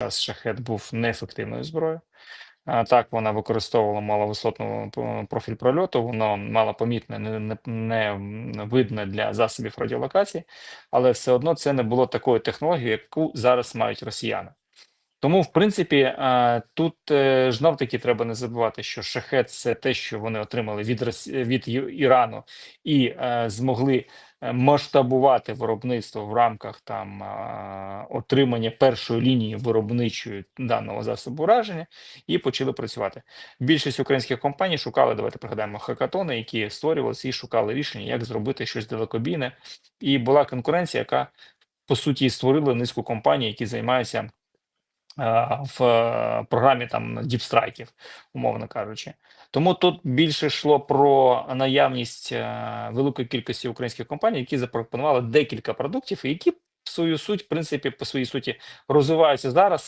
час шахет був неефективною зброєю. Так, вона використовувала маловисотну профіль прольоту, воно малопомітне, не, не, видне для засобів радіолокації, але все одно це не було такою технологією, яку зараз мають росіяни. Тому, в принципі, е, тут е, знов таки треба не забувати, що шахет це те, що вони отримали від від Ірану і е, змогли е, масштабувати виробництво в рамках там е, отримання першої лінії виробничої даного засобу ураження і почали працювати. Більшість українських компаній шукали, давайте пригадаємо, хакатони, які створювалися і шукали рішення, як зробити щось далекобійне. І була конкуренція, яка по суті створила низку компаній, які займаються е, в е, програмі там діпстрайків, умовно кажучи. Тому тут більше йшло про наявність е, великої кількості українських компаній, які запропонували декілька продуктів, які свою суть, в принципі, по своїй суті розвиваються зараз.